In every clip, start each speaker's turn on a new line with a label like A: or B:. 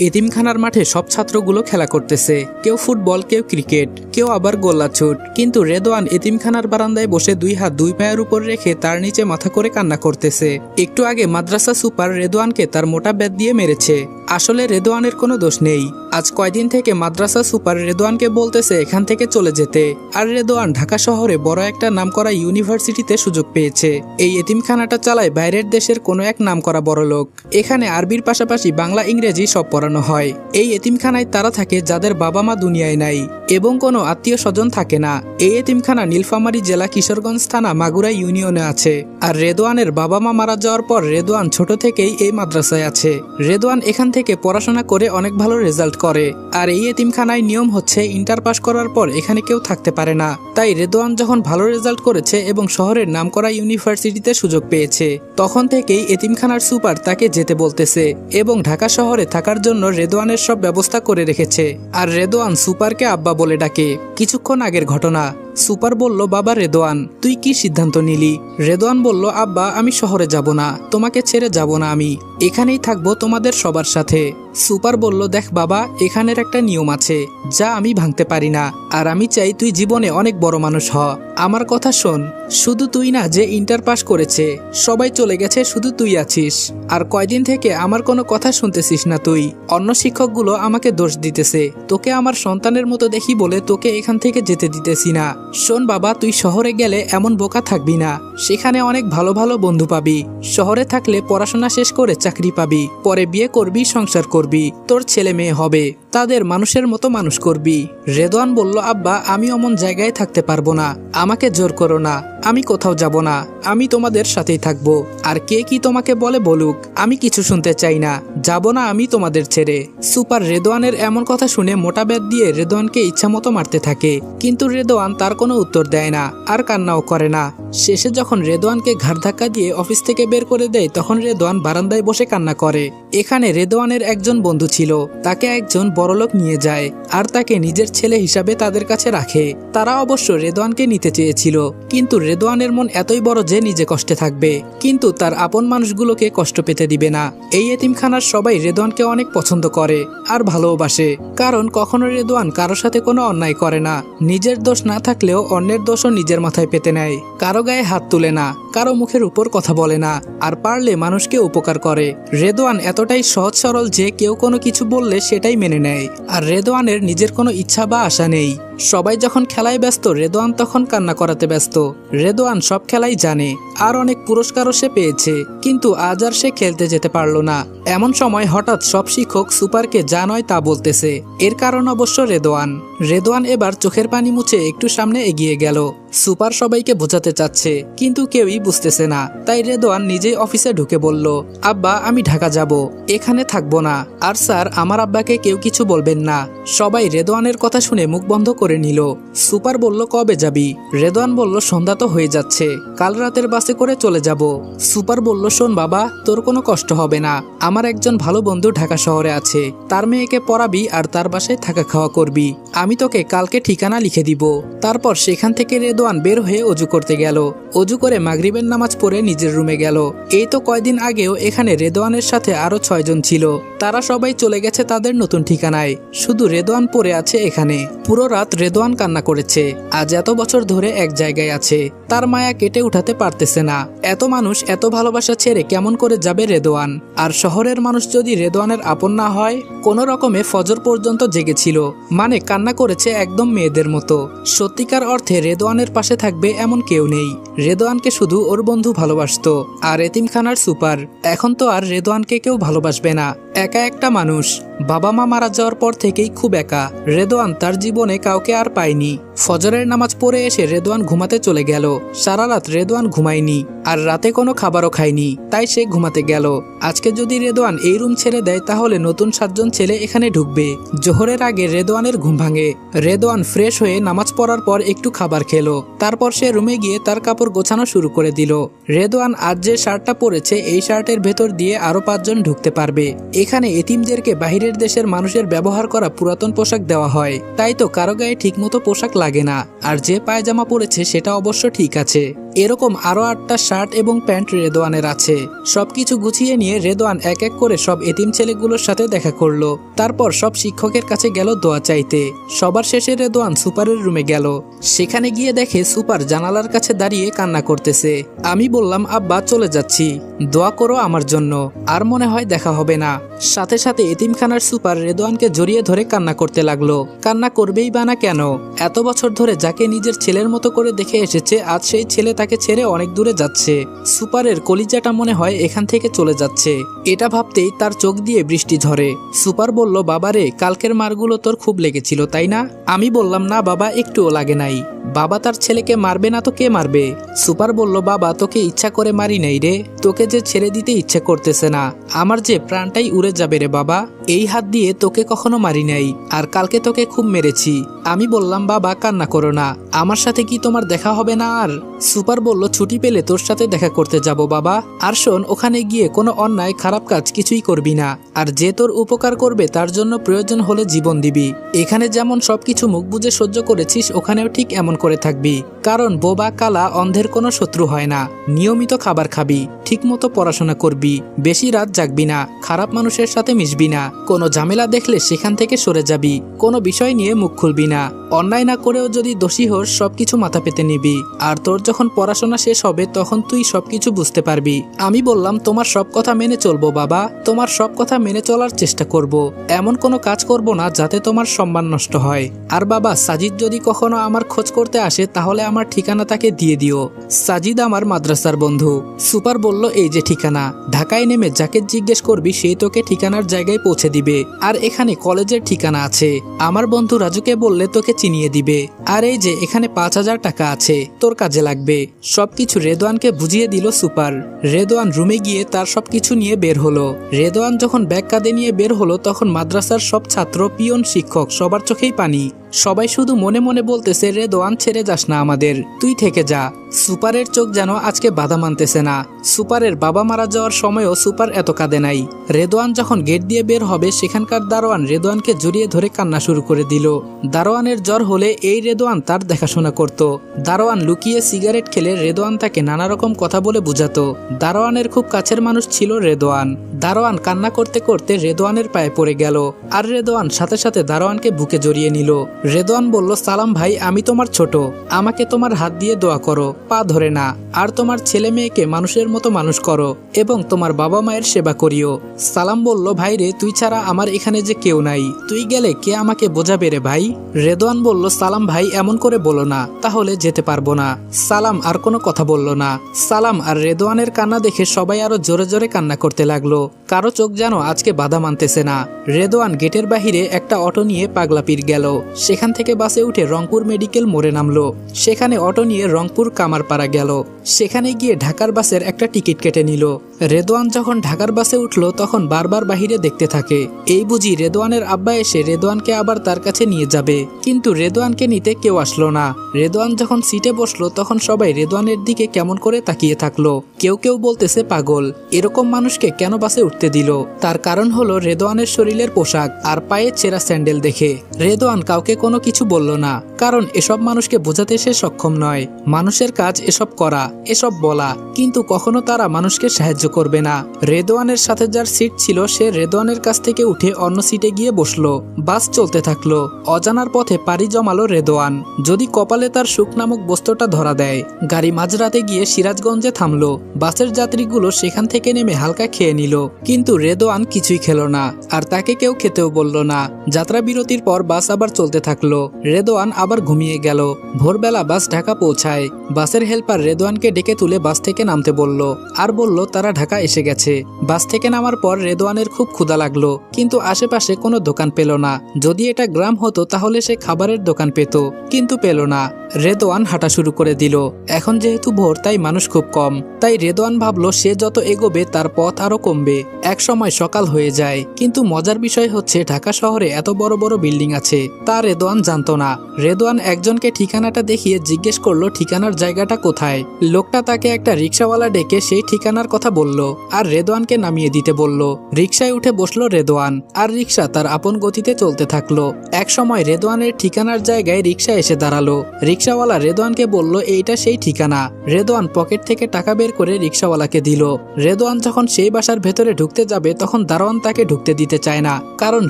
A: এতিমখানার মাঠে সব ছাত্রগুলো খেলা করতেছে। কেউ ফুটবল, কেউ ক্রিকেট, কেউ আবার গোল্লাছুট কিন্তু রেদোয়ান এতিমখানার বারান্দায় বসে দুই হাত দুই পায়ের উপর রেখে তার নিচে মাথা করে কান্না করতেছে। একটু আগে মাদ্রাসা সুপার রেদোয়ানকে তার মোটা ব্যাট দিয়ে মেরেছে। আসলে রেদোয়ানের কোনো দোষ নেই। আজ কয়দিন থেকে মাদ্রাসা সুপার রেদোয়ানকে বলতেছে এখান থেকে চলে যেতে। আর রেদোয়ান ঢাকা শহরে বড় একটা নামকরা ইউনিভার্সিটিতে সুযোগ পেয়েছে। এই এতিমখানাটা চালায় বাইরের দেশের কোনো এক নামকরা বড় লোক এখানে আরবির পাশাপাশি বাংলা, ইংরেজি সব পড়ানো হয়। এই এতিমখানায় তারা থাকে যাদের বাবা মা দুনিয়ায় নাই, এবং কোনো আত্মীয় স্বজন থাকে না। এই এতিমখানা নীলফামারী জেলা কিশোরগঞ্জ থানা মাগুরা ইউনিয়নে আছে। আর রেদোয়ানের বাবা মা মারা যাওয়ার পর রেদোয়ান ছোট থেকেই এই মাদ্রাসায় আছে। রেদোয়ান এখান থেকে পড়াশোনা করে অনেক ভালো রেজাল্ট করে। আর এই এতিমখানায় নিয়ম হচ্ছে ইন্টার পাস করার পর এখানে কেউ থাকতে পারে না। তাই রেদোয়ান যখন ভালো রেজাল্ট করেছে এবং শহরের নামকরা ইউনিভার্সিটিতে সুযোগ পেয়েছে, তখন থেকেই এতিমখানার সুপার তাকে যেতে বলতেছে এবং ঢাকা শহরে থাকার জন্য রেদোয়ানের সব ব্যবস্থা করে রেখেছে। আর রেদোয়ান সুপারকে আব্বা বলে ডাকে। কিছুক্ষণ আগের ঘটনা। সুপার বলল, বাবা রেদোয়ান, তুই কি সিদ্ধান্ত নিলি? রেদোয়ান বলল, আব্বা, আমি শহরে যাব না, তোমাকে ছেড়ে যাব না আমি। এখানেই থাকব তোমাদের সবার সাথে। সুপার বলল, দেখ বাবা, এখানের একটা নিয়ম আছে, যা আমি ভাঙতে পারি না, আর আমি চাই তুই জীবনে অনেক বড় মানুষ হ। আমার কথা শোন, শুধু তুই না, যে ইন্টার পাস করেছে, সবাই চলে গেছে, শুধু তুই আছিস। আর কয়দিন থেকে আমার কোনো কথা শুনতেছিস না তুই। অন্য শিক্ষকগুলো আমাকে দোষ দিতেছে, তোকে আমার সন্তানের মতো দেখি বলে তোকে এখান থেকে যেতে দিতেছি না। শোন বাবা, তুই শহরে গেলে এমন বোকা থাকবি না। সেখানে অনেক ভালো ভালো বন্ধু পাবি। শহরে থাকলে পড়াশোনা শেষ করে চাকরি পাবি। পরে বিয়ে করবি, সংসার করবি। তোর ছেলে মেয়ে হবে, তাদের মানুষের মতো মানুষ করবি। রেদওয়ান বলল, আব্বা, আমি অমন জায়গায় থাকতে পারব না, আমাকে জোর করো না, আমি কোথাও যাব না, আমি তোমাদের সাথেই থাকব। আর কে কি তোমাকে বলে বলুক, আমি কিছু শুনতে চাই না, যাব না আমি তোমাদের ছেড়ে। সুপার রেদওয়ানের এমন কথা শুনে মোটা ব্যাট দিয়ে রেদোয়ানকে রেদওয়ানকে ইচ্ছামতো মারতে থাকে। কিন্তু রেদওয়ান তার কোনো উত্তর দেয় না, আর কান্নাও করে না। শেষে যখন রেদওয়ানকে ঘাড় ধাক্কা দিয়ে অফিস থেকে বের করে দেয়, তখন রেদওয়ান বারান্দায় বসে কান্না করে। এখানে রেদওয়ানের একজন বন্ধু ছিল তাকে একজন বড়লোক নিয়ে যায়। আর তাকে নিজের ছেলে হিসাবে তাদের কাছে রাখে। তারা অবশ্য রেদওয়ানকে নিতে চেয়েছিল, কিন্তু রেদওয়ানের মন এতই বড় যে নিজে কষ্টে থাকবে। কিন্তু তার আপন মানুষগুলোকে কষ্ট পেতে দিবে না। এই এতিমখানার সবাই রেদওয়ানকে অনেক পছন্দ করে আর ভালোবাসে, কারণ কখনো রেদওয়ান কারও সাথে কোনো অন্যায় করে না। নিজের দোষ না থাকলেও অন্যের দোষও নিজের মাথায় পেতে নেয়। কারও গায়ে হাত তুলে না, কারও মুখের উপর কথা বলে না, আর পারলে মানুষকে উপকার করে। রেদওয়ান এতটাই সহজ সরল যে কেউ কোনো কিছু বললে সেটাই মেনে নেয়। আর রেদওয়ানের নিজের কোনো ইচ্ছা বা আশা নেই। সবাই যখন খেলায় ব্যস্ত, রেদোয়ান তখন কান্না করাতে ব্যস্ত। রেদোয়ান সব খেলাই জানে, আর অনেক পুরস্কারও সে পেয়েছে, কিন্তু আজ আর সে খেলতে যেতে পারল না। এমন সময় হঠাৎ সব শিক্ষক সুপারকে যা নয় তা বলতেছে। এর কারণ অবশ্য রেদোয়ান। রেদোয়ান এবার চোখের পানি মুছে একটু সামনে এগিয়ে গেল। সুপার সবাইকে বোঝাতে চাচ্ছে, কিন্তু কেউই বুঝতেছে না। তাই রেদোয়ান নিজেই অফিসে ঢুকে বলল, আব্বা, আমি ঢাকা যাব। এখানে থাকব না। আর স্যার, আমার আব্বাকে কেউ কিছু বলবেন না। সবাই রেদোয়ানের কথা শুনে মুখ বন্ধ করে নিল। সুপার বলল, কবে যাবি? রেদওয়ান বলল, সন্ধ্যা তো হয়ে যাচ্ছে। কাল রাতের বাসে করে চলে যাব। সুপার বলল, শোন বাবা, তোর কোনো কষ্ট হবে না। আমার একজন ভালো বন্ধু ঢাকা শহরে আছে। তার মেয়েকে পড়াবি আর তার বাসায় থাকা খাওয়া করবি। আমি তোকে কালকে ঠিকানা লিখে দিব। তারপর সেখান থেকে রেদোয়ান বের হয়ে অজু করতে গেল। অজু করে মাগরিবের নামাজ পড়ে নিজের রুমে গেল। এই তো কয়দিন আগেও এখানে রেদোয়ানের সাথে আরও ছয়জন ছিল। তারা সবাই চলে গেছে তাদের নতুন ঠিকানায়। শুধু রেদোয়ান পড়ে আছে এখানে। পুরো রাত রেদোয়ান কান্না করেছে। আজ এত বছর ধরে এক জায়গায় আছে। তার মায়া কেটে উঠাতে পারতেছে না। এত মানুষ এত ভালোবাসা ছেড়ে কেমন করে যাবে রেদোয়ান? আর শহরের মানুষ যদি রেদোয়ানের আপন না হয়, কোনো রকমে ফজর পর্যন্ত জেগেছিল। মানে কান্না করেছে একদম মেয়েদের মতো। সত্যিকার অর্থে রেদোয়ানের পাশে থাকবে এমন কেউ নেই। রেদোয়ানকে শুধু ওর বন্ধু ভালোবাসত, আর এতিমখানার সুপার। এখন তো আর রেদোয়ানকে কেউ ভালোবাসবে না। একা একটা মানুষ। বাবা মা মারা যাওয়ার পর থেকেই খুব একা। রেদোয়ান তার জীবনে কাউকে আর পায়নি। ফজরের নামাজ পড়ে এসে রেদোয়ান ঘুমাতে চলে গেল। সারা রাত রেদোয়ান ঘুমায়নি আর রাতে কোনো খাবারও খায়নি, তাই সে ঘুমাতে গেল। আজকে যদি রেদোয়ান এই রুম ছেড়ে দেয়, তাহলে নতুন সাতজন ছেলে এখানে ঢুকবে। জোহরের আগে রেদোয়ানের ঘুম ভাঙে। রেদোয়ান ফ্রেশ হয়ে নামাজ পড়ার পর একটু খাবার খেলো। তারপর সে রুমে গিয়ে তার কাপড় গোছানো শুরু করে দিল। রেদোয়ান আজ যে শার্টটা পরেছে, এই শার্টের ভেতর দিয়ে আরও পাঁচজন ঢুকতে পারবে। এখানে এতিমদেরকে বাহিরের দেশের মানুষের ব্যবহার করা পুরাতন পোশাক দেওয়া হয়। তাই তো কারও গায়ে ঠিকমতো পোশাক লাগে না। আর যে পায়জামা পরেছে সেটা অবশ্য ঠিক আছে। এরকম আরও আটটা শার্ট এবং প্যান্ট রেদোয়ানের আছে। সবকিছু গুছিয়ে নিয়ে রেদোয়ান এক এক করে সব এতিম ছেলেগুলোর সাথে দেখা করল। তারপর সব শিক্ষকের কাছে গেল দোয়া চাইতে। সবার শেষে রেদোয়ান সুপারের রুমে গেল। সেখানে গিয়ে দেখে সুপার জানালার কাছে দাঁড়িয়ে কান্না করতেছে। আমি বললাম, আব্বা, চলে যাচ্ছি। দোয়া করো আমার জন্য। আর মনে হয় দেখা হবে না। সাথে সাথে এতিমখানার সুপার রেদোয়ানকে জড়িয়ে ধরে কান্না করতে লাগল। কান্না করবেই বা না কেন? এত বছর ধরে যাকে নিজের ছেলের মতো করে দেখে এসেছে, আজ সেই ছেলে তাকে ছেড়ে অনেক দূরে যাচ্ছে। সুপারের কলিজাটা মনে হয় এখান থেকে চলে যাচ্ছে। এটা ভাবতেই তার চোখ দিয়ে বৃষ্টি ঝরে। সুপার বলল, বাবারে, কালকের মারগুলো তোর খুব লেগেছিল, তাই না? আমি বললাম, না, বাবা, একটুও লাগে নাই। বাবা তার ছেলেকে মারবে না তো কে মারবে? সুপার বলল, বাবা, তোকে ইচ্ছা করে মারি নাই রে। তোকে যে ছেড়ে দিতে ইচ্ছে করতেছে না। আমার যে প্রাণটাই উড়ে যাবে রে, বাবা। এই হাত দিয়ে তোকে কখনো মারি নাই। আর কালকে তোকে খুব মেরেছি। আমি বললাম, বাবা, কান্না করো না। আমার সাথে কি তোমার দেখা হবে না আর? সুপার বলল, ছুটি পেলে তোর সাথে দেখা করতে যাব বাবা। আর শোন, ওখানে গিয়ে কোনো অন্যায়, খারাপ কাজ কিছুই করবি না। আর যে তোর উপকার করবে, তার জন্য প্রয়োজন হলে জীবন দিবি। এখানে যেমন সবকিছু মুখ বুজে সহ্য করেছিস, ওখানেও ঠিক এমন করে থাকবি। কারণ বোবা কালা অন্ধের কোনো শত্রু হয় না। নিয়মিত খাবার খাবি, ঠিকমতো পড়াশোনা করবি, বেশি রাত জাগবি না, খারাপ মানুষের সাথে মিশবি না। কোনো ঝামেলা দেখলে সেখান থেকে সরে যাবি, কোনো বিষয় নিয়ে মুখ খুলবি না। অন্যায় না করেও যদি দোষী হোস, সবকিছু মাথা পেতে নিবি। আর তোর যখন পড়াশোনা শেষ হবে, তখন তুই সবকিছু বুঝতে পারবি। আমি বললাম, তোমার সব কথা মেনে চলবো, বাবা। তোমার সব কথা মেনে চলার চেষ্টা করব। এমন কোনো কাজ করব না যাতে তোমার সম্মান নষ্ট হয়। আর বাবা, সাজিদ যদি কখনো আমার খোঁজ করতে আসে, তাহলে আমার ঠিকানা তাকে দিয়ে দিও। সাজিদ আমার মাদ্রাসার বন্ধু। সুপার বলল, এই যে ঠিকানা। ঢাকায় নেমে যাকে জিজ্ঞেস করবি সেই তোকে ঠিকানার জায়গায় পৌঁছে দিবে। আর এখানে কলেজের ঠিকানা আছে। আমার বন্ধু রাজুকে বললে তোকে চিনিয়ে দিবে। আর এই যে, এখানে পাঁচ হাজার টাকা আছে। তোর কাজে লাগবে সবকিছু রেদোয়ানকে বুঝিয়ে দিল সুপার। রেদোয়ান রুমে গিয়ে তার সবকিছু নিয়ে বের হলো। রেদোয়ান যখন ব্যাগ কাঁধে নিয়ে বের হলো, তখন মাদ্রাসার সব ছাত্র, পিয়ন, শিক্ষক, সবার চোখেই পানি। সবাই শুধু মনে মনে বলতেছে রে দোয়ান ছেড়ে যাস না আমাদের। তুই থেকে যা। সুপারের চোখ যেন আজকে বাধা মানতেছে না। সুপারের বাবা মারা যাওয়ার সময়ও সুপার এত কাঁদে নাই। রেদোয়ান যখন গেট দিয়ে বের হবে, সেখানকার দারোয়ান রেদোয়ানকে জড়িয়ে ধরে কান্না শুরু করে দিল। দারোয়ানের জ্বর হলে এই রেদোয়ান তার দেখাশোনা করত। দারোয়ান লুকিয়ে সিগারেট খেলে রেদোয়ান তাকে নানা রকম কথা বলে বুঝাতো। দারোয়ানের খুব কাছের মানুষ ছিল রেদোয়ান। দারোয়ান কান্না করতে করতে রেদোয়ানের পায়ে পড়ে গেল। আর রেদোয়ান সাথে সাথে দারোয়ানকে বুকে জড়িয়ে নিল। রেদোয়ান বলল, সালাম ভাই, আমি তোমার ছোট। আমাকে তোমার হাত দিয়ে দোয়া করো, পা ধরে না। আর তোমার ছেলে মেয়েকে মানুষের মতো মানুষ করো এবং তোমার বাবা মায়ের সেবা করিও সালাম বলল, ভাই রে, তুই ছাড়া আমার এখানে যে কেউ নাই। তুই গেলে কে আমাকে বোঝাবে রে ভাই রেদোয়ান বলল, সালাম ভাই, এমন করে বলো না, তাহলে যেতে পারব না সালাম আর কোনো কথা বলল না। সালাম আর রেদোয়ানের কান্না দেখে সবাই আরও জোরে জোরে কান্না করতে লাগল। কারও চোখ যেন আজকে বাধা মানতেছে না। রেদোয়ান গেটের বাহিরে একটা অটো নিয়ে পাগলাপির গেল। সেখান থেকে বাসে উঠে রংপুর মেডিকেল মোড়ে নামলো। সেখানে অটো নিয়ে রংপুর কামারপাড়া গেল। সেখানে গিয়ে ঢাকার বাসের একটা টিকিট কেটে নিল। রেদোয়ান যখন ঢাকার বাসে উঠল, তখন বারবার বাহিরে দেখতে থাকে। এই বুঝি রেদোয়ানের আব্বা এসে রেদোয়ানকে আবার তার কাছে নিয়ে যাবে। কিন্তু রেদোয়ানকে নিতে কেউ আসলো না। রেদোয়ান যখন সিটে বসল, তখন সবাই রেদোয়ানের দিকে কেমন করে তাকিয়ে থাকল। কেউ কেউ বলতেছে, পাগল, এরকম মানুষকে কেন বাসে উঠতে দিল? তার কারণ হলো রেদোয়ানের শরীরের পোশাক আর পায়ে ছেঁড়া স্যান্ডেল দেখে। রেদোয়ান কাউকে কোনো কিছু বলল না, কারণ এসব মানুষকে বোঝাতে সে সক্ষম নয়। মানুষের কাজ এসব করা, এসব বলা, কিন্তু কখনো তারা মানুষকে সাহায্য করবে না। রেদোয়ানের সাথে যার সিট ছিল, সে রেদোয়ানের কাছ থেকে উঠে অন্য সিটে গিয়ে বসল। বাস চলতে থাকল। অজানার পথে পাড়ি জমালো রেদোয়ান। যদি কপালে তার সুখ নামক বস্তুটা ধরা দেয়, গাড়ি মাঝরাতে গিয়ে সিরাজগঞ্জে থামলো। বাসের যাত্রীগুলো সেখান থেকে নেমে হালকা খেয়ে নিল। কিন্তু রেদোয়ান কিছুই খেলো না, আর তাকে কেউ খেতেও বলল না। যাত্রা বিরতির পর বাস আবার চলতে থাকল। রেদোয়ান আবার ঘুমিয়ে গেল। ভোরবেলা বাস ঢাকা পৌঁছায়। বাসের হেল্পার রেদোয়ানকে ডেকে তুলে বাস থেকে নামতে বলল। আর বলল, তারা ঢাকা এসে গেছে। বাস থেকে নামার পর রেদোয়ানের খুব ক্ষুধা লাগল, কিন্তু আশেপাশে কোনো দোকান পেল না। যদি এটা গ্রাম হতো, তাহলে সে খাবারের দোকান পেত, কিন্তু পেল না। রেদোয়ান হাঁটা শুরু করে দিল। এখন যেহেতু ভোর, তাই মানুষ খুব কম। তাই রেদোয়ান ভাবলো, সে যত এগোবে, তার পথ আরও কমবে। এক সময় সকাল হয়ে যায়, কিন্তু মজার বিষয় হচ্ছে, ঢাকা শহরে এত বড় বড় বিল্ডিং আছে, তা রেদোয়ান জানতো না। রেদোয়ান একজনকে ঠিকানাটা দেখিয়ে জিজ্ঞেস করল, ঠিকানার জায়গাটা কোথায়? লোকটা তাকে একটা রিক্সাওয়ালা ডেকে সেই ঠিকানার কথা বলল। বলল, আর রেদওয়ানকে নামিয়ে দিতে বলল। রিক্সায় উঠে বসল রেদওয়ান আর রিক্সা তার আপন গতিতে চলতে থাকল। এক সময় রেদওয়ানের ঠিকানার জায়গায় রিকশা এসে দাঁড়াল। রিক্সাওয়ালা রেদওয়ানকে বলল, এইটা সেই ঠিকানা। রেদওয়ান পকেট থেকে টাকা বের করে রিক্সাওয়ালাকে দিল। রেদওয়ান যখন সেই বাসার ভেতরে ঢুকতে যাবে, তখন দারোয়ান তাকে ঢুকতে দিতে চায় না, কারণ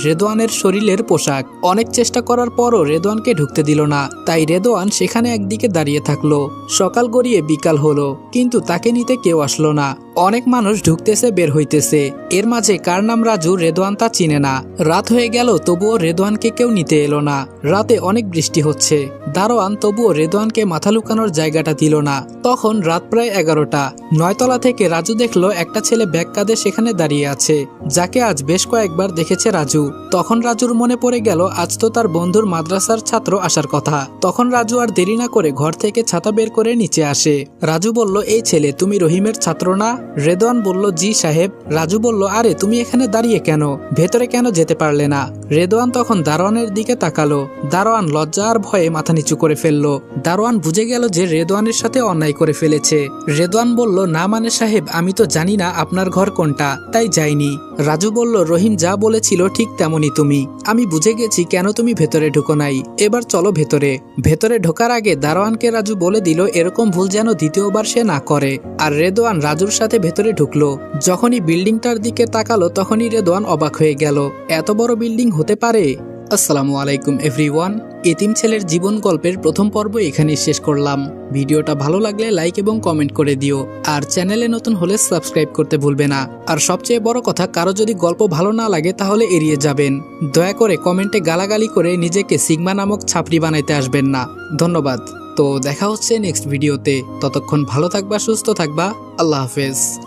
A: রেদওয়ানের শরীরের পোশাক। অনেক চেষ্টা করার পরও রেদওয়ানকে ঢুকতে দিল না। তাই রেদওয়ান সেখানে একদিকে দাঁড়িয়ে থাকল। সকাল গড়িয়ে বিকাল হলো, কিন্তু তাকে নিতে কেউ আসলো না। অনেক মানুষ ঢুকতেছে, বের হইতেছে। এর মাঝে কার নাম রাজু রেদওয়ান তা চিনে না। রাত হয়ে গেল, তবুও রেদওয়ানকে কেউ নিতে এলো না। রাতে অনেক বৃষ্টি হচ্ছে। দারোয়ান তবুও রেদওয়ানকে মাথা লুকানোর জায়গাটা দিল না। তখন রাত প্রায় এগারোটা। নয়তলা থেকে রাজু দেখল, একটা ছেলে ব্যাগ কাঁধে সেখানে দাঁড়িয়ে আছে, যাকে আজ বেশ কয়েকবার দেখেছে রাজু। তখন রাজুর মনে পড়ে গেল, আজ তো তার বন্ধুর মাদ্রাসার ছাত্র আসার কথা। তখন রাজু আর দেরি না করে ঘর থেকে ছাতা বের করে নিচে আসে। রাজু বলল, এই ছেলে, তুমি রহিমের ছাত্র না? রেদওয়ান বলল, জি সাহেব। রাজু বলল, আরে, তুমি এখানে দাঁড়িয়ে কেন? ভেতরে কেন যেতে পারলে না? রেদওয়ান তখন দারোয়ানের দিকে তাকালো। দারোয়ান লজ্জা আর ভয়ে মাথা নিচু করে ফেলল। দারোয়ান বুঝে গেল যে রেদওয়ানের সাথে অন্যায় করে ফেলেছে। রেদওয়ান বলল, না মানে সাহেব, আমি তো জানি না আপনার ঘর কোনটা, তাই যাইনি। রাজু বলল, রহিম যা বলেছিল ঠিক তেমনই তুমি। আমি বুঝে গেছি কেন তুমি ভেতরে ঢুকো নাই। এবার চলো ভেতরে। ভেতরে ঢোকার আগে দারোয়ানকে রাজু বলে দিল, এরকম ভুল যেন দ্বিতীয়বার সে না করে। আর রেদওয়ান রাজুর সাথে ভেতরে ঢুকলো। যখনই বিল্ডিংটার দিকে তাকালো, তখনই রেদওয়ান অবাক হয়ে গেল। এত বড় বিল্ডিং হতে পারে? আসসালামু আলাইকুম, এভরিওয়ান। এতিম ছেলের জীবন গল্পের প্রথম পর্ব এখানে শেষ করলাম। ভিডিওটা ভালো লাগলে লাইক এবং কমেন্ট করে দিও। আর চ্যানেলে নতুন হলে সাবস্ক্রাইব করতে ভুলবে না। আর সবচেয়ে বড় কথা, কারও যদি গল্প ভালো না লাগে, তাহলে এড়িয়ে যাবেন। দয়া করে কমেন্টে গালাগালি করে নিজেকে সিগমা নামক ছাপড়ি বানাইতে আসবেন না। ধন্যবাদ। তো দেখা হচ্ছে নেক্সট ভিডিওতে ততক্ষণ ভালো থাকবা সুস্থ থাকবা। আল্লাহ হাফেজ।